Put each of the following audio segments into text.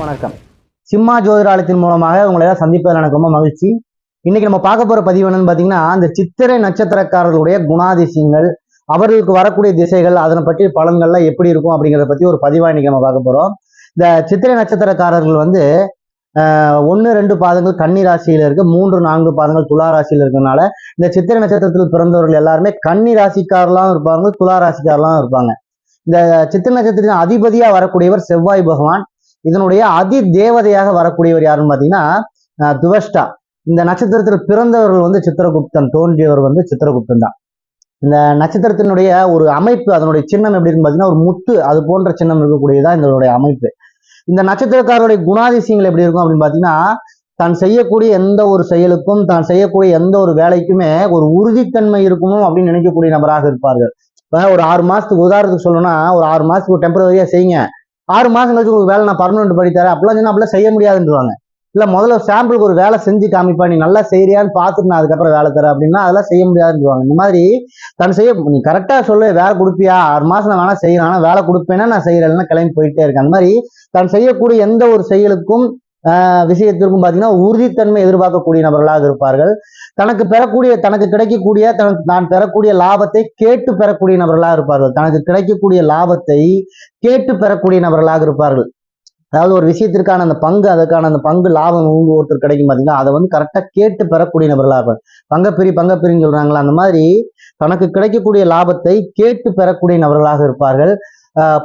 அனைவருக்கும் வணக்கம். சிம்மா ஜோதிராலயத்தின் மூலமாக உங்களை எல்லாம் சந்திப்பதில் எனக்கு ரொம்ப மகிழ்ச்சி. இன்னைக்கு நம்ம பார்க்க போற பதிவு என்னன்னு பார்த்தீங்கன்னா அந்த சித்திரை நட்சத்திரக்காரர்களுடைய குணாதிசயங்கள் அவர்களுக்கு வரக்கூடிய திசைகள் அதனை பற்றி பலன்கள்லாம் எப்படி இருக்கும் அப்படிங்கிறத பத்தி ஒரு பதிவா இன்னைக்கு நம்ம பார்க்க போறோம். இந்த சித்திரை நட்சத்திரக்காரர்கள் வந்து ஒன்று ரெண்டு பாதங்கள் கன்னி ராசியில இருக்கு மூன்று நான்கு பாதங்கள் துலா ராசியில இருக்கிறதுனால இந்த சித்திரை நட்சத்திரத்தில் பிறந்தவர்கள் எல்லாருமே கன்னி ராசிக்காரலாம் இருப்பாங்க துலா ராசிக்காரலாம் இருப்பாங்க. இந்த சித்திரை நட்சத்திரத்தின் அதிபதியா வரக்கூடியவர் செவ்வாய் பகவான். இதனுடைய அதி தேவதையாக வரக்கூடியவர் யாருன்னு பார்த்தீங்கன்னா துவஷ்டா. இந்த நட்சத்திரத்தில் பிறந்தவர்கள் வந்து சித்திரகுப்தன் தோன்றியவர் வந்து சித்திரகுப்தன் தான். இந்த நட்சத்திரத்தினுடைய ஒரு அமைப்பு அதனுடைய சின்னம் எப்படி இருக்குன்னு பார்த்தீங்கன்னா ஒரு முத்து அது போன்ற சின்னம் இருக்கக்கூடியதான் இதனுடைய அமைப்பு. இந்த நட்சத்திரக்காரருடைய குணாதிசயங்கள் எப்படி இருக்கும் அப்படின்னு பார்த்தீங்கன்னா தான் செய்யக்கூடிய எந்த ஒரு செயலுக்கும் தான் செய்யக்கூடிய எந்த ஒரு வேலைக்குமே ஒரு உறுதித்தன்மை இருக்கணும் அப்படின்னு நினைக்கக்கூடிய நபராக இருப்பார்கள். ஒரு ஆறு மாசத்துக்கு உதாரணத்துக்கு சொல்லணும்னா ஒரு ஆறு மாசத்துக்கு ஒரு டெம்பரவரியா செய்யுங்க. ஆறு மாதம் கழிச்சு உங்களுக்கு வேலை நான் பர்மனெண்ட் பண்ணி தரேன். அப்படிலாம் சொன்னால் அப்படிலாம் செய்ய முடியாதுன்றவாங்க. இல்லை முதல்ல சாம்பிளுக்கு ஒரு வேலை செஞ்சு காமிப்பா. நீ நல்லா செய்யறியான்னு பார்த்துட்டு நான் அதுக்கப்புறம் வேலை தரேன் அப்படின்னா அதெல்லாம் செய்ய முடியாதுன்றவாங்க. இந்த மாதிரி தன் செய்ய நீ கரெக்டாக சொல்லு வேலை கொடுப்பியா? ஆறு மாதம் நான் வேணா செய்யறேன் ஆனால் வேலை கொடுப்பேன்னா நான் செய்யறேன். கிளம்பி போயிட்டே இருக்கேன். அந்த மாதிரி தான் செய்யக்கூடிய எந்த ஒரு செயலுக்கும் விஷயத்திற்கும் பார்த்தீங்கன்னா உறுதித்தன்மை எதிர்பார்க்கக்கூடிய நபர்களாக இருப்பார்கள். தனக்கு பெறக்கூடிய தனக்கு கிடைக்கக்கூடிய தனக்கு நான் பெறக்கூடிய லாபத்தை கேட்டு பெறக்கூடிய நபர்களாக இருப்பார்கள். தனக்கு கிடைக்கக்கூடிய லாபத்தை கேட்டு பெறக்கூடிய நபர்களாக இருப்பார்கள். அதாவது ஒரு விஷயத்திற்கான அந்த பங்கு அதுக்கான அந்த பங்கு லாபம் உங்க ஒருத்தர் கிடைக்கும் பார்த்தீங்கன்னா அதை வந்து கரெக்டாக கேட்டு பெறக்கூடிய நபர்களாக இருப்பார் பங்கப்பிரி பங்கப்பிரின்னு சொல்றாங்களா அந்த மாதிரி தனக்கு கிடைக்கக்கூடிய லாபத்தை கேட்டு பெறக்கூடிய நபர்களாக இருப்பார்கள்.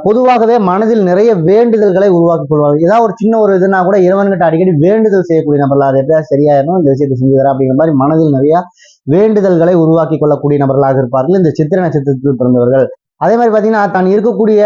பொதுவாகவே மனதில் நிறைய வேண்டுதல்களை உருவாக்கிக் கொள்வார்கள். ஏதாவது ஒரு சின்ன ஒரு இதுனா கூட இறைவன்கிட்ட அடிக்கடி வேண்டுதல் செய்யக்கூடிய நபர்களாக அது எப்படியா சரியாயிரும் இந்த விஷயத்தை செஞ்சு தரேன் அப்படிங்கிற மாதிரி மனதில் நிறைய வேண்டுதல்களை உருவாக்கி கொள்ளக்கூடிய நபர்களாக இருப்பார்கள் இந்த சித்திர நட்சத்திரத்தில் பிறந்தவர்கள். அதே மாதிரி பார்த்தீங்கன்னா தான் இருக்கக்கூடிய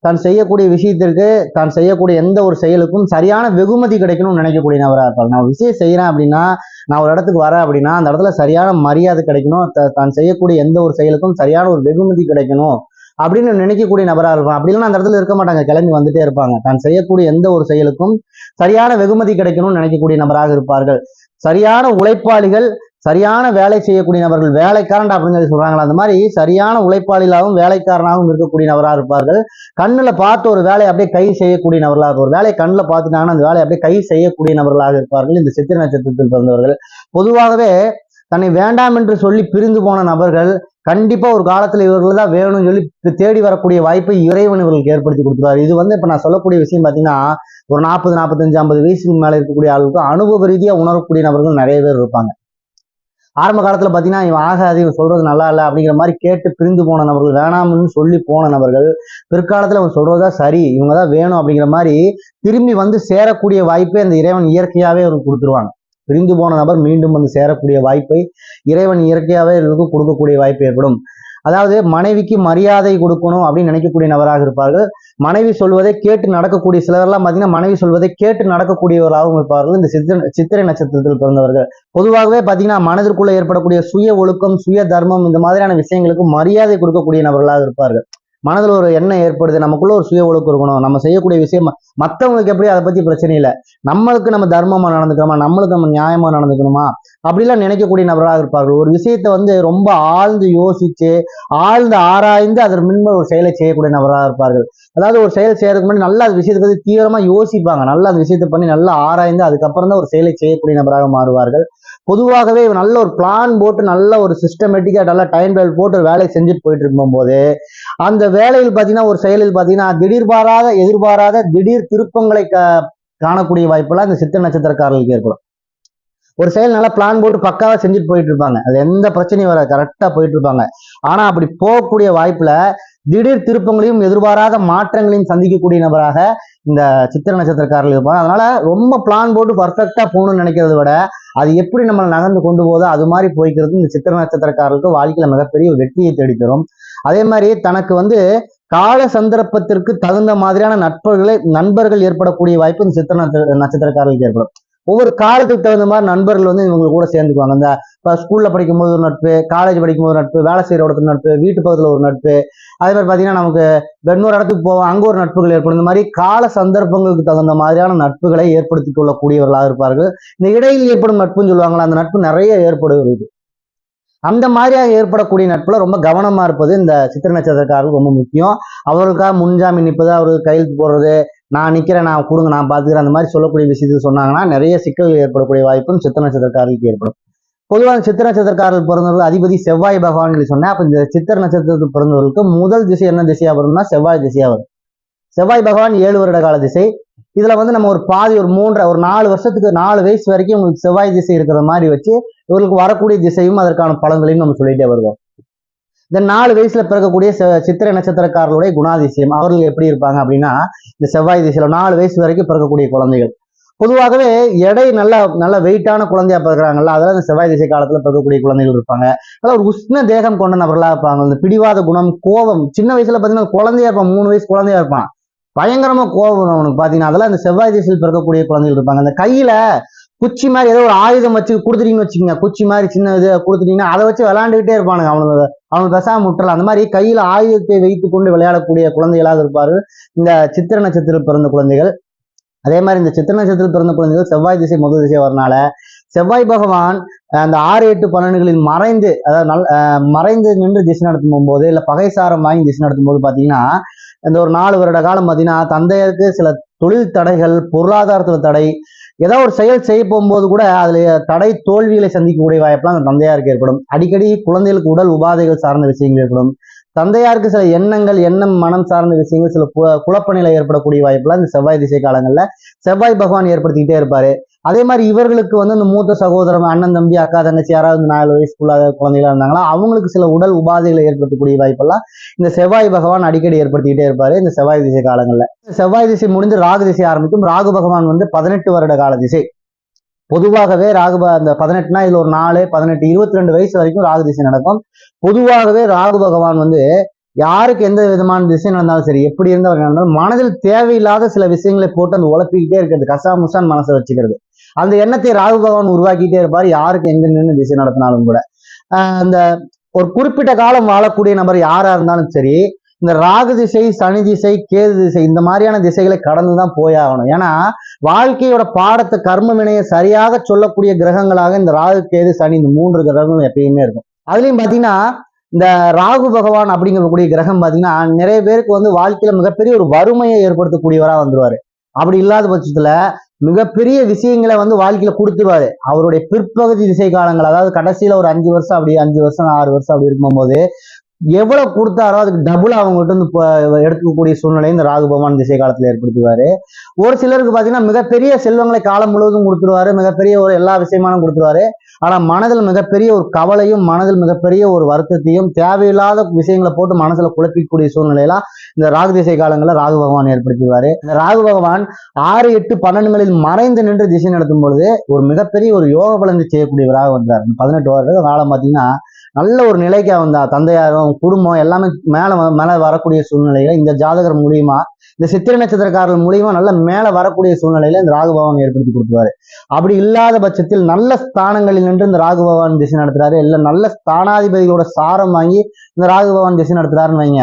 தான் செய்யக்கூடிய விஷயத்திற்கு தான் செய்யக்கூடிய எந்த ஒரு செயலுக்கும் சரியான வெகுமதி கிடைக்கணும்னு நினைக்கக்கூடிய நபராக இருப்பாங்க நான் விஷயம் செய்கிறேன் அப்படின்னா நான் ஒரு இடத்துக்கு வரேன் அப்படின்னா அந்த இடத்துல சரியான மரியாதை கிடைக்கணும். த- தான் செய்யக்கூடிய எந்த ஒரு செயலுக்கும் சரியான ஒரு வெகுமதி கிடைக்கணும். அப்படின்னு நினைக்கக்கூடிய நபராக இருப்பான். அப்படி அந்த இடத்துல இருக்க மாட்டாங்க. கிளம்பி வந்துட்டே இருப்பாங்க. தான் செய்யக்கூடிய எந்த ஒரு செயலுக்கும் சரியான வெகுமதி கிடைக்கணும்னு நினைக்கக்கூடிய நபராக இருப்பார்கள். சரியான உழைப்பாளிகள் சரியான வேலை செய்யக்கூடிய நபர்கள் வேலைக்காரன் அப்படின்னு சொல்லி சொல்றாங்களா அந்த மாதிரி சரியான உழைப்பாளிகளாகவும் வேலைக்காரனாகவும் இருக்கக்கூடிய நபராக இருப்பார்கள். கண்ணுல பார்த்து ஒரு வேலையை அப்படியே கை செய்யக்கூடிய நபர்களாக இருக்கும் ஒரு வேலையை கண்ணுல பார்த்துட்டாங்கன்னா அந்த வேலையை அப்படியே கை செய்யக்கூடிய நபர்களாக இருப்பார்கள் இந்த சித்திர நட்சத்திரத்தில் பிறந்தவர்கள். பொதுவாகவே தன்னை வேண்டாம் என்று சொல்லி பிரிந்து போன நபர்கள் கண்டிப்பா ஒரு காலத்துல இவர்கள் தான் வேணும்னு சொல்லி தேடி வரக்கூடிய வாய்ப்பை இறைவன் இவர்களுக்கு ஏற்படுத்தி கொடுத்துருவாரு. இது வந்து இப்போ நான் சொல்லக்கூடிய விஷயம் பாத்தீங்கன்னா ஒரு நாற்பது நாற்பத்தஞ்சு ஐம்பது வயசுக்கு மேல இருக்கக்கூடிய ஆளுக்கு அனுபவ ரீதியா உணரக்கூடிய நபர்கள் நிறைய பேர் இருப்பாங்க. ஆரம்ப காலத்துல பாத்தீங்கன்னா இவன் ஆகாது இவன் சொல்றது நல்லா இல்லை அப்படிங்கிற மாதிரி கேட்டு பிரிந்து போன நபர்கள் வேணாம்னு சொல்லி போன நபர்கள் பிற்காலத்துல அவன் சொல்றதா சரி இவங்க தான் வேணும் அப்படிங்கிற மாதிரி திரும்பி வந்து சேரக்கூடிய வாய்ப்பை அந்த இறைவன் இயற்கையாவே அவருக்கு கொடுத்துருவாங்க. பிரிந்து போன நபர் மீண்டும் வந்து சேரக்கூடிய வாய்ப்பை இறைவன் இயற்கையாவே இவருக்கு கொடுக்கக்கூடிய வாய்ப்பு ஏற்படும். அதாவது மனைவிக்கு மரியாதை கொடுக்கணும் அப்படின்னு நினைக்கக்கூடிய நபராக இருப்பார்கள். மனைவி சொல்வதை கேட்டு நடக்கக்கூடிய சிலர்லாம் பார்த்தீங்கன்னா மனைவி சொல்வதை கேட்டு நடக்கக்கூடியவர்களாகவும் இருப்பார்கள். இந்த சித்திரை சித்திரை நட்சத்திரத்தில் பிறந்தவர்கள். பொதுவாகவே பார்த்தீங்கன்னா மனதிற்குள்ள ஏற்படக்கூடிய சுய ஒழுக்கம் சுய தர்மம் இந்த மாதிரியான விஷயங்களுக்கு மரியாதை கொடுக்கக்கூடிய நபர்களாக இருப்பார்கள். மனதில் ஒரு எண்ணம் ஏற்படுது நமக்குள்ள ஒரு சுய ஒழுக்கம் இருக்கணும். நம்ம செய்யக்கூடிய விஷயம் மற்றவங்களுக்கு மத்தவங்களுக்கு எப்படி அதை பத்தி பிரச்சனை இல்லை. நம்மளுக்கு நம்ம தர்மமா நடந்துக்கணுமா? நம்மளுக்கு நம்ம நியாயமா நடந்துக்கணுமா? அப்படிலாம் நினைக்கக்கூடிய நபராக இருப்பார்கள். ஒரு விஷயத்தை வந்து ரொம்ப ஆழ்ந்து யோசிச்சு ஆழ்ந்து ஆராய்ந்து அதன் முன்பு ஒரு செயலை செய்யக்கூடிய நபராக இருப்பார்கள். அதாவது ஒரு செயல் செய்யறதுக்கு முன்னாடி நல்லா அந்த விஷயத்தை பத்தி தீவிரமா யோசிப்பாங்க. நல்லா அந்த விஷயத்தை பண்ணி நல்லா ஆராய்ந்து அதுக்கப்புறம் தான் ஒரு செயலை செய்யக்கூடிய நபராக மாறுவார்கள். பொதுவாகவே இவன் நல்ல ஒரு பிளான் போட்டு நல்ல ஒரு சிஸ்டமேட்டிக்காக நல்லா டைம் டேபிள் போட்டு ஒரு வேலையை செஞ்சுட்டு போயிட்டு இருக்கும்போது அந்த வேலையில் பார்த்தீங்கன்னா ஒரு செயலில் பார்த்தீங்கன்னா திடீர் பாராத எதிர்பாராத திடீர் திருப்பங்களை கா- காணக்கூடிய வாய்ப்பெல்லாம் இந்த சித்த நட்சத்திரக்காரர்களுக்கு ஏற்படும். ஒரு செயல் நல்லா பிளான் போட்டு பக்காவா செஞ்சுட்டு போயிட்டு இருப்பாங்க. அது எந்த பிரச்சனையும் வராது. கரெக்டா போயிட்டு இருப்பாங்க. ஆனா அப்படி போகக்கூடிய வாய்ப்புல திடீர் திருப்பங்களையும் எதிர்பாராத மாற்றங்களையும் சந்திக்கக்கூடிய நபராக இந்த சித்திர நட்சத்திரக்காரர்கள் இருப்பாங்க. அதனால ரொம்ப பிளான் போட்டு பர்ஃபெக்டா போகணும்னு நினைக்கிறத விட அது எப்படி நம்ம நகர்ந்து கொண்டு போதோ அது மாதிரி போய்க்கிறது இந்த சித்திர நட்சத்திரக்காரர்களுக்கு வாழ்க்கையில மிகப்பெரிய வெற்றியை தேடி தரும் அதே மாதிரி தனக்கு வந்து கால சந்தர்ப்பத்திற்கு தகுந்த மாதிரியான நட்பர்களை நண்பர்கள் ஏற்படக்கூடிய வாய்ப்பு இந்த சித்திர நட்சத்திரக்காரர்களுக்கு ஏற்படும். ஒவ்வொரு காலத்துக்கு தகுந்த மாதிரி நண்பர்கள் வந்து இவங்க கூட சேர்ந்துக்குவாங்க. இந்த இப்போ ஸ்கூல்ல படிக்கும்போது ஒரு நட்பு காலேஜ் படிக்கும்போது ஒரு நட்பு வேலை செய்யற இடத்துல நட்பு வீட்டு பக்கத்தில் ஒரு நட்பு. அதே மாதிரி பார்த்தீங்கன்னா நமக்கு இன்னொரு இடத்துக்கு போவோம் அங்க ஒரு நட்புகள் ஏற்படும். இந்த மாதிரி கால சந்தர்ப்பங்களுக்கு தகுந்த மாதிரியான நட்புகளை ஏற்படுத்திக் கொள்ளக்கூடியவர்களாக இருப்பார்கள். இந்த இடையில் ஏற்படும் நட்புன்னு சொல்லுவாங்களா அந்த நட்பு நிறைய ஏற்படுகிறது. அந்த மாதிரியாக ஏற்படக்கூடிய நட்புல ரொம்ப கவனமா இருப்பது இந்த சித்திர நட்சத்திரக்காரர்கள் ரொம்ப முக்கியம். அவர்களுக்காக முன்ஜாமீன் நிற்பது அவருக்கு கையெழுத்து போடுறது நான் நிக்கிறேன் நான் கொடுங்க நான் பாத்துக்கிறேன் அந்த மாதிரி சொல்லக்கூடிய விஷயத்தை சொன்னாங்கன்னா நிறைய சிக்கல்கள் ஏற்படக்கூடிய வாய்ப்பும் சித்த நட்சத்திரக்காரர்களுக்கு ஏற்படும். பொதுவாக சித்திர நட்சத்திரக்காரர்கள் பிறந்தவர்கள் அதிபதி செவ்வாய் பகவான் சொல்லி சொன்னேன் அப்போ இந்த சித்திர நட்சத்திரத்தில் பிறந்தவர்களுக்கு முதல் திசை என்ன திசையா வரும்னா செவ்வாய் திசையா வரும். செவ்வாய் பகவான் ஏழு வருட கால திசை. இதுல வந்து நம்ம ஒரு பாதி ஒரு மூன்றரை ஒரு நாலு வருஷத்துக்கு நாலு வயசு வரைக்கும் உங்களுக்கு செவ்வாய் திசை இருக்கிற மாதிரி வச்சு இவர்களுக்கு வரக்கூடிய திசையும் அதற்கான பலன்களையும் நம்ம சொல்லிட்டே வருவோம். இந்த நாலு வயசுல பிறக்கக்கூடிய சித்திரை நட்சத்திரக்காரர்களுடைய குணாதிசயம். அவர்கள் எப்படி இருப்பாங்க அப்படின்னா இந்த செவ்வாய் திசையில நாலு வயசு வரைக்கும் பிறக்கக்கூடிய குழந்தைகள். பொதுவாகவே எடை நல்ல நல்ல வெயிட்டான குழந்தையா பிறக்கிறாங்கல்ல அதெல்லாம் இந்த செவ்வாய் திசை காலத்துல பிறக்கக்கூடிய குழந்தைகள் இருப்பாங்க. அதாவது ஒரு உஷ்ண தேகம் கொண்ட நபர்களா இருப்பாங்க. இந்த பிடிவாத குணம் கோபம். சின்ன வயசுல பாத்தீங்கன்னா குழந்தையா இருப்பான் மூணு வயசு குழந்தையா இருப்பான். பயங்கரமா கோபம் அவனுக்கு. பாத்தீங்கன்னா அதெல்லாம் இந்த செவ்வாய் திசையில் பிறக்கக்கூடிய குழந்தைகள் இருப்பாங்க. அந்த கையில குச்சி மாதிரி ஏதோ ஒரு ஆயுதம் வச்சு கொடுத்துட்டீங்கன்னு வச்சுக்கோங்க. குச்சி மாதிரி சின்ன இது கொடுத்துட்டீங்கன்னா அதை வச்சு விளாண்டுக்கிட்டே இருப்பானுங்க. அவனுக்கு அவனுக்கு பெசாம முட்டலாம் அந்த மாதிரி கையில ஆயுதத்தை வைத்து கொண்டு விளையாடக்கூடிய குழந்தைகளாக இருப்பார்கள். இந்த சித்திர நட்சத்திரத்தில் பிறந்த குழந்தைகள். அதே மாதிரி இந்த சித்திர நட்சத்திரத்தில் பிறந்த குழந்தைகள் செவ்வாய் திசை முதல் திசை வரனால செவ்வாய் பகவான் அந்த ஆறு எட்டு பன்னெண்டுகளில் மறைந்து அதாவது நல் அஹ், மறைந்து நின்று திசை நடத்தும் போது இல்லை பகைசாரம் வாங்கி திசை நடத்தும் போது பாத்தீங்கன்னா இந்த ஒரு நாலு வருட காலம் பாத்தீங்கன்னா தந்தையருக்கு சில தொழில் தடைகள் பொருளாதாரத்துல தடை ஏதோ ஒரு செயல் செய்ய போகும்போது கூட அதில் தடை தோல்விகளை சந்திக்கக்கூடிய வாய்ப்பெல்லாம் அந்த தந்தையாருக்கு ஏற்படும். அடிக்கடி குழந்தைகளுக்கு உடல் உபாதைகள் சார்ந்த விஷயங்கள் ஏற்படும். தந்தையாருக்கு சில எண்ணங்கள் எண்ணம் மனம் சார்ந்த விஷயங்கள் சில கு- குழப்ப நிலை ஏற்படக்கூடிய வாய்ப்பெல்லாம் இந்த செவ்வாய் திசை காலங்களில் செவ்வாய் பகவான் ஏற்படுத்திக்கிட்டே இருப்பாரு. அதே மாதிரி இவர்களுக்கு வந்து இந்த மூத்த சகோதரம் அண்ணன் தம்பி அக்கா தங்கச்சி யாராவது நாலு வயசுக்குள்ள குழந்தைகளா இருந்தாங்களா அவங்களுக்கு சில உடல் உபாதைகளை ஏற்படுத்தக்கூடிய வாய்ப்பெல்லாம் இந்த செவ்வாய் பகவான் அடிக்கடி ஏற்படுத்திக்கிட்டே இருப்பாரு இந்த செவ்வாய் திசை காலங்கள்ல. செவ்வாய் திசை முடிந்து ராகு திசை ஆரம்பிக்கும். ராகு பகவான் வந்து பதினெட்டு வருட கால திசை. பொதுவாகவே ராகு அந்த பதினெட்டுனா இதுல ஒரு நாலு பதினெட்டு இருபத்தி ரெண்டு வயசு வரைக்கும் ராகு திசை நடக்கும். பொதுவாகவே ராகு பகவான் வந்து யாருக்கு எந்த விதமான திசை நடந்தாலும் சரி எப்படி இருந்தவர் நடந்தாலும் மனதில் தேவையில்லாத சில விஷயங்களை போட்டு அந்த உழப்பிக்கிட்டே இருக்கிறது. கசா முசான் மனசை வச்சுக்கிறது. அந்த எண்ணத்தை ராகு பகவான் உருவாக்கிட்டே இருப்பார். யாருக்கு எங்க நின்று திசை நடத்தினாலும் கூட. அந்த ஒரு குறிப்பிட்ட காலம் வாழக்கூடிய நபர் யாரா இருந்தாலும் சரி இந்த ராகு திசை சனி திசை கேது திசை இந்த மாதிரியான திசைகளை கடந்து தான் போயாகணும் ஏன்னா வாழ்க்கையோட பாடத்தை கர்ம வினையை சரியாக சொல்லக்கூடிய கிரகங்களாக இந்த ராகு கேது சனி இந்த மூன்று கிரகங்களும் எப்பயுமே இருக்கும். அதுலயும் பாத்தீங்கன்னா இந்த ராகு பகவான் அப்படிங்கக்கூடிய கிரகம் பாத்தீங்கன்னா நிறைய பேருக்கு வந்து வாழ்க்கையில மிகப்பெரிய ஒரு வறுமையை ஏற்படுத்தக்கூடியவரா வந்துருவாரு. அப்படி இல்லாத பட்சத்துல மிகப்பெரிய விஷயங்களை வந்து வாழ்க்கையில கொடுத்துருவாரு. அவருடைய பிற்பகுதி திசை காலங்கள் அதாவது கடைசியில ஒரு அஞ்சு வருஷம் அப்படி அஞ்சு வருஷம் ஆறு வருஷம் அப்படி இருக்கும்போது எவ்வளவு கொடுத்தாரோ அதுக்கு டபுள் அவங்ககிட்ட வந்து எடுக்கக்கூடிய எடுத்துக்கக்கூடிய சூழ்நிலை இந்த ராகு பகவான் திசை காலத்துல ஏற்படுத்துவாரு. ஒரு சிலருக்கு பாத்தீங்கன்னா மிகப்பெரிய செல்வங்களை காலம் முழுவதும் கொடுத்துருவாரு மிகப்பெரிய ஒரு எல்லா விஷயமானும் கொடுத்துருவாரு. ஆனா மனதில் மிகப்பெரிய ஒரு கவலையும் மனதில் மிகப்பெரிய ஒரு வருத்தத்தையும் தேவையில்லாத விஷயங்களை போட்டு மனசுல குழப்பிக்கூடிய சூழ்நிலையெல்லாம் இந்த ராகு திசை காலங்களில் ராகு பகவான் ஏற்படுத்திடுவாரு. இந்த ராகு பகவான் ஆறு எட்டு பன்னெண்டுகளில் மறைந்து நின்று திசை நடத்தும் பொழுது ஒரு மிகப்பெரிய ஒரு யோக பலன் செய்யக்கூடியவராக வந்தார் பதினெட்டு வருட காலம் பார்த்தீங்கன்னா நல்ல ஒரு நிலைக்கு வந்தா தந்தையாரும் குடும்பம் எல்லாமே மேல மேலே மேல வரக்கூடிய சூழ்நிலையில இந்த ஜாதகர் மூலியமா இந்த சித்திரை நட்சத்திரக்காரர்கள் மூலியமா நல்ல மேல வரக்கூடிய சூழ்நிலையில இந்த ராகு பகவான் ஏற்படுத்தி கொடுத்துருவாரு. அப்படி இல்லாத பட்சத்தில் நல்ல ஸ்தானங்களில் நின்று இந்த ராகு பகவான் திசை நடத்துறாரு. இல்லை நல்ல ஸ்தானாதிபதிகளோட சாரம் வாங்கி இந்த ராகு பகவான் திசை நடத்துறாருன்னு வைங்க.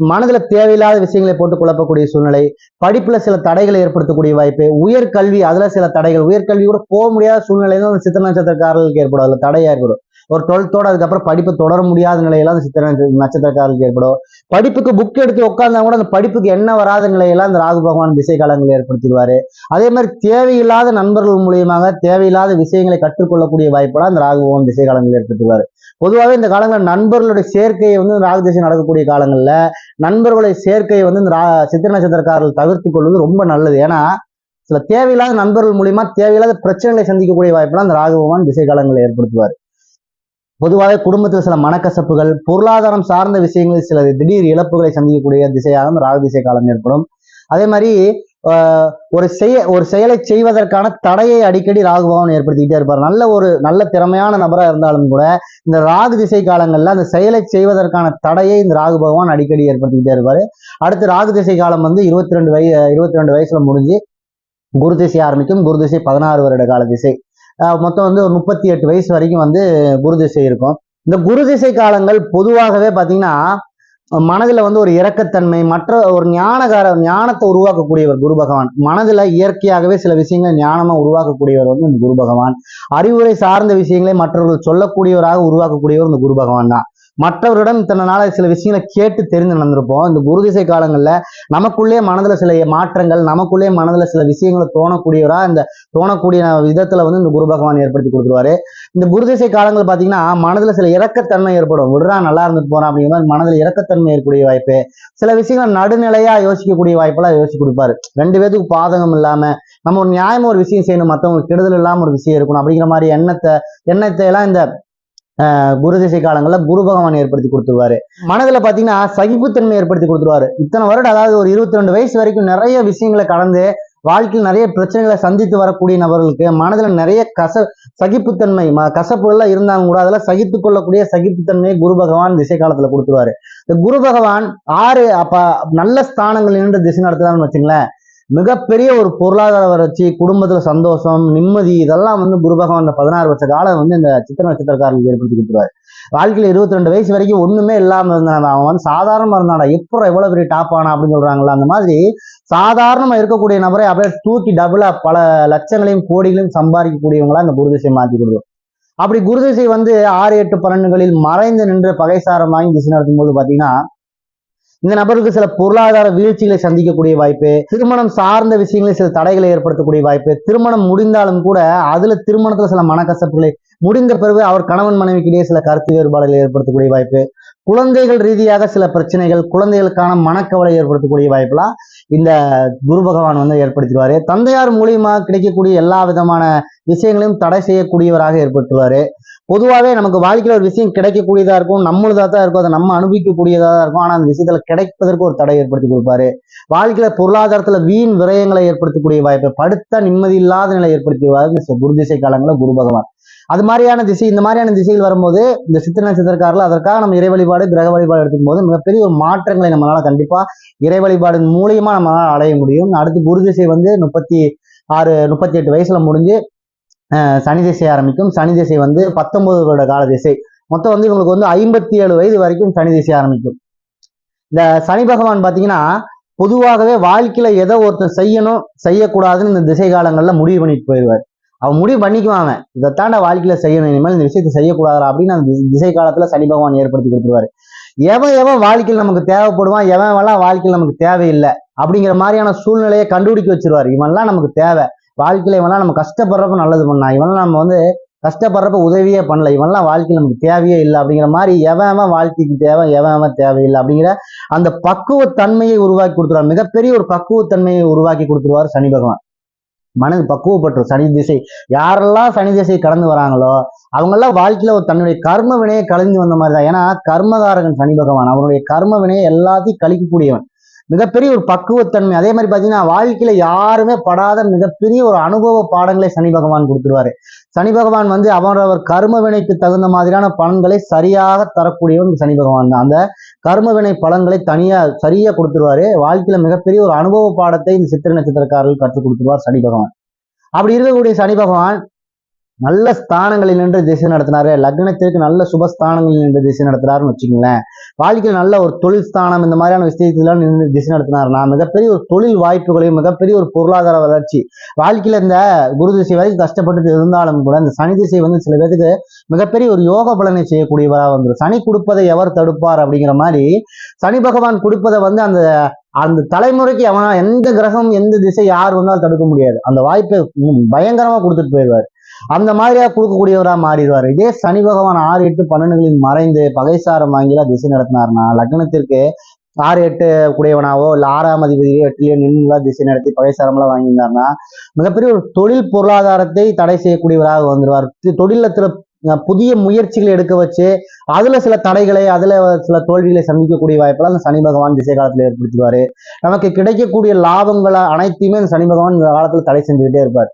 மனதுல தேவையில்லாத விஷயங்களை போட்டு குழப்பக்கூடிய சூழ்நிலை படிப்புல சில தடைகளை ஏற்படுத்தக்கூடிய வாய்ப்பு உயர்கல்வி அதுல சில தடைகள் உயர்கல்வி கூட போக முடியாத சூழ்நிலை தான் சித்திர நட்சத்திரக்காரர்களுக்கு ஏற்படும். அதுல தடையா ஏற்படும். ஒரு டுவெல்த்தோட அதுக்கப்புறம் படிப்பு தொடர முடியாத நிலையெல்லாம் அந்த சித்திர நட்சத்திரக்காரர்களுக்கு ஏற்படும். படிப்புக்கு புக் எடுத்து உட்கார்ந்தா கூட அந்த படிப்புக்கு என்ன வராத நிலையெல்லாம் அந்த ராகு பகவான் திசை ஏற்படுத்திடுவாரு. அதே மாதிரி தேவையில்லாத நண்பர்கள் மூலியமாக தேவையில்லாத விஷயங்களை கற்றுக்கொள்ளக்கூடிய வாய்ப்பெல்லாம் அந்த ராகு பகவான் திசை காலங்களில் பொதுவாகவே இந்த காலங்களில் நண்பர்களுடைய சேர்க்கையை வந்து ராகு திசை நடக்கக்கூடிய காலங்களில் நண்பர்களுடைய சேர்க்கையை வந்து இந்த ரா- சித்திர நட்சத்திரக்காரர்கள் தவிர்த்து கொள்வது ரொம்ப நல்லது. ஏன்னா சில தேவையில்லாத நண்பர்கள் மூலியமா தேவையில்லாத பிரச்சனைகளை சந்திக்கக்கூடிய வாய்ப்பெல்லாம் இந்த ராகு பகவான் திசை ஏற்படுத்துவார். பொதுவாக குடும்பத்தில் சில மனக்கசப்புகள் பொருளாதாரம் சார்ந்த விஷயங்களில் சில திடீர் இழப்புகளை சந்திக்கக்கூடிய திசையாக இந்த ராகு திசை காலம் ஏற்படும். அதே மாதிரி ஆஹ், ஒரு செய்ய ஒரு செயலை செய்வதற்கான தடையை அடிக்கடி ராகு பகவான் ஏற்படுத்திக்கிட்டே இருப்பார். நல்ல ஒரு நல்ல திறமையான நபராக இருந்தாலும் கூட இந்த ராகு திசை காலங்கள்ல அந்த செயலை செய்வதற்கான தடையை இந்த ராகு பகவான் அடிக்கடி ஏற்படுத்திக்கிட்டே இருப்பார். அடுத்து ராகு திசை காலம் வந்து இருபத்தி ரெண்டு வய இருபத்தி ரெண்டு வயசுல முடிஞ்சு குரு திசை ஆரம்பிக்கும். குரு திசை பதினாறு வருட கால திசை. மொத்தம் வந்து ஒரு முப்பத்தி எட்டு வயசு வரைக்கும் வந்து குரு திசை இருக்கும். இந்த குரு திசை காலங்கள் பொதுவாகவே பார்த்தீங்கன்னா மனதில் வந்து ஒரு இரக்கத்தன்மை மற்ற ஒரு ஞானகார ஞானத்தை உருவாக்கக்கூடியவர் குரு பகவான். மனதில் இயற்கையாகவே சில விஷயங்களை ஞானமாக உருவாக்கக்கூடியவர் வந்து இந்த குரு பகவான். அறிவுரை சார்ந்த விஷயங்களை மற்றவர்கள் சொல்லக்கூடியவராக உருவாக்கக்கூடியவர் இந்த குரு பகவான் தான். மற்றவரிடம் இத்தனை நாளாக சில விஷயங்களை கேட்டு தெரிந்து நடந்திருப்போம். இந்த குரு திசை காலங்களில் நமக்குள்ளே மனதில் சில மாற்றங்கள் நமக்குள்ளே மனதில் சில விஷயங்களை தோணக்கூடியவரா இந்த தோணக்கூடிய விதத்தில் வந்து இந்த குரு பகவான் ஏற்படுத்தி கொடுத்துருவாரு. இந்த குரு திசை காலங்கள் பார்த்தீங்கன்னா மனதில் சில இறக்கத்தன்மை ஏற்படும். விடுறா நல்லா இருந்துட்டு போறான் அப்படிங்கிற மாதிரி மனதில் இறக்கத்தன்மை ஏற்படக்கூடிய வாய்ப்பு. சில விஷயங்களை நடுநிலையா யோசிக்கக்கூடிய வாய்ப்பெல்லாம் யோசிச்சு கொடுப்பாரு. ரெண்டு பேத்துக்கு பாதகம் இல்லாமல் நம்ம ஒரு நியாயமாக ஒரு விஷயம் செய்யணும் மற்றவங்களுக்கு கெடுதல் இல்லாமல் ஒரு விஷயம் இருக்கணும் அப்படிங்கிற மாதிரி எண்ணத்தை எண்ணத்தை எல்லாம் இந்த குரு திசை காலங்களில் குரு பகவான் ஏற்படுத்தி கொடுத்துருவாரு. மனதுல பாத்தீங்கன்னா சகிப்புத்தன்மை ஏற்படுத்தி கொடுத்துருவாரு. இத்தனை வருடம் அதாவது ஒரு இருபத்தி ரெண்டு வயசு வரைக்கும் நிறைய விஷயங்களை கடந்து வாழ்க்கையில் நிறைய பிரச்சனைகளை சந்தித்து வரக்கூடிய நபர்களுக்கு மனதுல நிறைய கச சகிப்புத்தன்மை ம- கசப்புகள்லாம் இருந்தாலும் கூட அதெல்லாம் சகித்து கொள்ளக்கூடிய சகிப்புத்தன்மையை குரு பகவான் திசை காலத்தில் கொடுத்துருவாரு. இந்த குரு பகவான் ஆறு அப்ப நல்ல ஸ்தானங்கள் நின்று திசை நடத்துறான்னு வச்சுங்களேன். மிகப்பெரிய ஒரு பொருளாதார வளர்ச்சி குடும்பத்துல சந்தோஷம் நிம்மதி இதெல்லாம் வந்து குரு பகவான் இந்த பதினாறு வருஷ காலம் வந்து இந்த சித்திர நட்சத்திரக்காரர்களுக்கு ஏற்படுத்தி கொடுத்துருவாரு. வாழ்க்கையில இருபத்தி ரெண்டு வயசு வரைக்கும் ஒண்ணுமே இல்லாம இருந்தான்? அவன் வந்து சாதாரணமா இருந்தாடா எப்பறம் எவ்வளவு பெரிய டாப் ஆனா அப்படின்னு சொல்றாங்களா அந்த மாதிரி சாதாரணமா இருக்கக்கூடிய நபரை அப்படியே தூக்கி டபுளா பல லட்சங்களையும் கோடிகளையும் சம்பாதிக்கக்கூடியவங்களா இந்த குருதிசை மாத்தி கொடுக்கும் அப்படி குருதிசை வந்து ஆறு எட்டு பன்னெண்டுகளில் மறைந்து நின்று பகைசாரம் வாங்கி திசை நடத்தும் போது பாத்தீங்கன்னா இந்த நபருக்கு சில பொருளாதார வீழ்ச்சிகளை சந்திக்கக்கூடிய வாய்ப்பு திருமணம் சார்ந்த விஷயங்களில் சில தடைகளை ஏற்படுத்தக்கூடிய வாய்ப்பு திருமணம் முடிந்தாலும் கூட அதுல திருமணத்துல சில மனக்கசப்புகளை முடிந்த பிறகு அவர் கணவன் மனைவிக்கிடையே சில கருத்து வேறுபாடுகளை ஏற்படுத்தக்கூடிய வாய்ப்பு குழந்தைகள் ரீதியாக சில பிரச்சனைகள் குழந்தைகளுக்கான மனக்கவலை ஏற்படுத்தக்கூடிய வாய்ப்பெல்லாம் இந்த குரு பகவான் வந்து ஏற்படுத்திடுவாரு. தந்தையார் மூலியமா கிடைக்கக்கூடிய எல்லா விதமான விஷயங்களையும் தடை செய்யக்கூடியவராக ஏற்படுத்துவாரு பொதுவாகவே நமக்கு வாழ்க்கையில் ஒரு விஷயம் கிடைக்கக்கூடியதாக இருக்கும் நம்மளுதா தான் இருக்கும் அதை நம்ம அனுபவிக்கக்கூடியதாக தான் இருக்கும். ஆனால் அந்த விஷயத்தில் கிடைப்பதற்கு ஒரு தடை ஏற்படுத்தி கொடுப்பாரு. வாழ்க்கையில் பொருளாதாரத்தில் வீண் விரயங்களை ஏற்படுத்தக்கூடிய வாய்ப்பு படுத்த நிம்மதி இல்லாத நிலை ஏற்படுத்திடுவாரு இந்த குரு திசை காலங்களில் குரு பகவான். அது மாதிரியான திசை இந்த மாதிரியான திசையில் வரும்போது இந்த சித்திர நட்சத்திரக்காரில் அதற்காக நம்ம இறை வழிபாடு கிரக வழிபாடு எடுத்துக்கும் போது மிகப்பெரிய ஒரு மாற்றங்களை நம்மளால் கண்டிப்பாக இறை வழிபாடு மூலியமா நம்மளால் அடைய முடியும். அடுத்து குரு திசை வந்து முப்பத்தி ஆறு முப்பத்தி எட்டு வயசுல முடிஞ்சு சனி திசை ஆரம்பிக்கும். சனி திசை வந்து பத்தொன்பது வருட கால திசை. மொத்தம் வந்து இவங்களுக்கு வந்து ஐம்பத்தி ஏழு வயது வரைக்கும் சனி திசை ஆரம்பிக்கும். இந்த சனி பகவான் பாத்தீங்கன்னா பொதுவாகவே வாழ்க்கையில எதை ஒருத்தர் செய்யணும் செய்யக்கூடாதுன்னு இந்த திசை காலங்கள்ல முடிவு பண்ணிட்டு போயிடுவார். அவன் முடிவு பண்ணிக்குவான் அவன். இதைத்தாண்ட வாழ்க்கையில செய்யணும் இனிமேல் இந்த விஷயத்தை செய்யக்கூடாதா அப்படின்னு அந்த திசை காலத்துல சனி பகவான் ஏற்படுத்தி கொடுத்துருவாரு. எவன் எவன் வாழ்க்கையில் நமக்கு தேவைப்படுவான் எவன் எல்லாம் வாழ்க்கையில் நமக்கு தேவையில்லை அப்படிங்கிற மாதிரியான சூழ்நிலையை கண்டுபிடிக்க வச்சிருவாரு. இவன்லாம் நமக்கு தேவை. வாழ்க்கையில இவெல்லாம் நம்ம கஷ்டப்படுறப்ப நல்லது பண்ணான் இவன்லாம் நம்ம வந்து கஷ்டப்படுறப்ப உதவியே பண்ணல. இவெல்லாம் வாழ்க்கையில் நமக்கு தேவையே இல்லை அப்படிங்கிற மாதிரி எவன் வாழ்க்கைக்கு தேவை எவன் தேவையில்லை அப்படிங்கிற அந்த பக்குவத்தன்மையை உருவாக்கி கொடுத்துருவார். மிகப்பெரிய ஒரு பக்குவத்தன்மையை உருவாக்கி கொடுத்துருவார் சனி பகவான். மனது பக்குவப்பட்டுரும். சனி திசை யாரெல்லாம் சனி திசை கடந்து வராங்களோ அவங்கெல்லாம் வாழ்க்கையில ஒரு தன்னுடைய கர்ம வினையை கழிஞ்சு வந்த மாதிரி தான். ஏன்னா கர்மகாரகன் சனி பகவான். அவருடைய கர்ம வினையை எல்லாத்தையும் கழிக்கக்கூடியவன். மிகப்பெரிய ஒரு பக்குவத்தன்மை. அதே மாதிரி பாத்தீங்கன்னா வாழ்க்கையில யாருமே படாத மிகப்பெரிய ஒரு அனுபவ பாடங்களை சனி பகவான் கொடுத்துருவாரு. சனி பகவான் வந்து அவரவர் கர்ம வினைக்கு தகுந்த மாதிரியான பலன்களை சரியாக தரக்கூடியவன் சனி பகவான் தான். அந்த கர்ம வினை பலன்களை தனியா சரியா கொடுத்துருவாரு. வாழ்க்கையில மிகப்பெரிய ஒரு அனுபவ பாடத்தை இந்த சித்திர நட்சத்திரக்காரர்கள் கற்றுக் கொடுத்துருவார் சனி பகவான். அப்படி இருக்கக்கூடிய சனி பகவான் நல்ல ஸ்தானங்களில் நின்று திசை நடத்தினாரு. லக்னத்திற்கு நல்ல சுபஸ்தானங்களில் நின்று திசை நடத்துறாருன்னு வச்சுக்கோங்களேன். வாழ்க்கையில் நல்ல ஒரு தொழில் ஸ்தானம் இந்த மாதிரியான விஷயத்துல நின்று திசை நடத்தினாருனா மிகப்பெரிய ஒரு தொழில் வாய்ப்புகளையும் மிகப்பெரிய ஒரு பொருளாதார வளர்ச்சி. வாழ்க்கையில இந்த குரு திசை வரைக்கும் கஷ்டப்பட்டு இருந்தாலும் கூட இந்த சனி திசை வந்து சில பேருக்கு மிகப்பெரிய ஒரு யோக பலனை செய்யக்கூடியவராக வந்துடும் சனி கொடுப்பதை எவர் தடுப்பார் அப்படிங்கிற மாதிரி சனி பகவான் கொடுப்பதை வந்து அந்த அந்த தலைமுறைக்கு அவனா எந்த கிரகம் எந்த திசை யார் வந்தாலும் தடுக்க முடியாது. அந்த வாய்ப்பை பயங்கரமா கொடுத்துட்டு போயிடுவார். அந்த மாதிரியா கொடுக்கக்கூடியவரா மாறிடுவார். இதே சனி பகவான் ஆறு எட்டு பன்னெண்டுகளில் மறைந்து பகைசாரம் வாங்கிலாம் திசை நடத்தினார்னா லக்னத்திற்கு ஆறு எட்டு கூடியவனாவோ இல்லை ஆறாம் அதிபதியோ எட்டுலையோ நின்றுலாம் திசை நடத்தி பகைசாரம்லாம் வாங்கியிருந்தாருன்னா மிகப்பெரிய ஒரு தொழில் பொருளாதாரத்தை தடை செய்யக்கூடியவராக வந்துடுவார் தொழிலத்துல புதிய முயற்சிகளை எடுக்க வச்சு அதுல சில தடைகளை அதுல சில தோல்விகளை சந்திக்கக்கூடிய வாய்ப்பெல்லாம் அந்த சனி பகவான் திசை காலத்துல ஏற்படுத்துவாரு நமக்கு கிடைக்கக்கூடிய லாபங்களை அனைத்தையுமே இந்த சனி பகவான் இந்த காலத்துல தடை செஞ்சுக்கிட்டே இருப்பார்.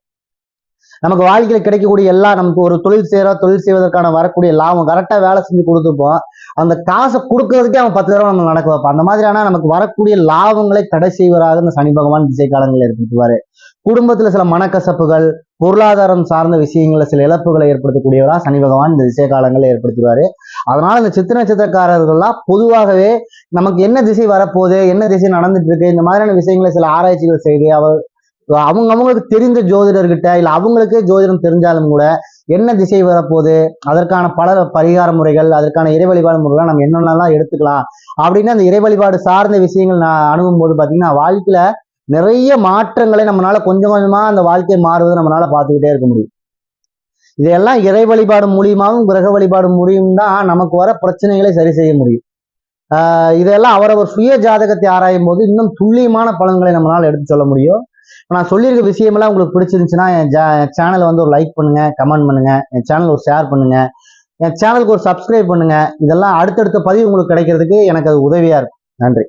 நமக்கு வாழ்க்கையில் கிடைக்கக்கூடிய எல்லா நமக்கு ஒரு தொழில் செய்கிற தொழில் செய்வதற்கான வரக்கூடிய லாபம் கரெக்டாக வேலை செஞ்சு கொடுத்துப்போம். அந்த காசை கொடுக்கறதுக்கே அவன் பத்து தடவை நம்ம நடக்க வைப்பான். அந்த மாதிரியான நமக்கு வரக்கூடிய லாபங்களை தடை செய்வராக இந்த சனி பகவான் திசை காலங்களில் ஏற்படுத்துவாரு குடும்பத்துல சில மனக்கசப்புகள் பொருளாதாரம் சார்ந்த விஷயங்களில் சில இழப்புகளை ஏற்படுத்தக்கூடியவரா சனி பகவான் இந்த திசை காலங்களில் ஏற்படுத்துவாரு அதனால இந்த சித்திர நட்சத்திரக்காரர்கள்லாம் பொதுவாகவே நமக்கு என்ன திசை வரப்போகுது என்ன திசை நடந்துட்டு இருக்கு இந்த மாதிரியான விஷயங்களை சில ஆராய்ச்சிகள் செய்து அவர் அவங்க அவங்களுக்கு தெரிந்த ஜோதிடர்கிட்ட இல்ல அவங்களுக்கே ஜோதிடம் தெரிஞ்சாலும் கூட என்ன திசை வரப்போகுது? அதற்கான பல பரிகார முறைகள் அதற்கான இறை வழிபாடு முறைகள் நம்ம என்னென்னலாம் எடுத்துக்கலாம்? அப்படின்னு அந்த இறை வழிபாடு சார்ந்த விஷயங்கள் நான் அணுகும் போது பார்த்தீங்கன்னா வாழ்க்கையில நிறைய மாற்றங்களை நம்மளால கொஞ்சம் கொஞ்சமா அந்த வாழ்க்கை மாறுவதை நம்மளால பார்த்துக்கிட்டே இருக்க முடியும். இதெல்லாம் இறை வழிபாடு மூலியமாகவும் கிரக வழிபாடு மூலியம் தான் நமக்கு வர பிரச்சனைகளை சரி செய்ய முடியும். ஆஹ் இதெல்லாம் அவரவர் சுய ஜாதகத்தை ஆராயும் போது இன்னும் துல்லியமான பலன்களை நம்மளால எடுத்து சொல்ல முடியும். நான் சொல்லியிருக்க விஷயமெல்லாம் உங்களுக்கு பிடிச்சிருந்துச்சுன்னா என் சேனலை வந்து ஒரு லைக் பண்ணுங்க கமெண்ட் பண்ணுங்க என் சேனல் ஒரு ஷேர் பண்ணுங்க என் சேனலுக்கு ஒரு சப்ஸ்கிரைப் பண்ணுங்க. இதெல்லாம் அடுத்தடுத்த பதிவு உங்களுக்கு கிடைக்கிறதுக்கு எனக்கு அது உதவியா இருக்கும். நன்றி.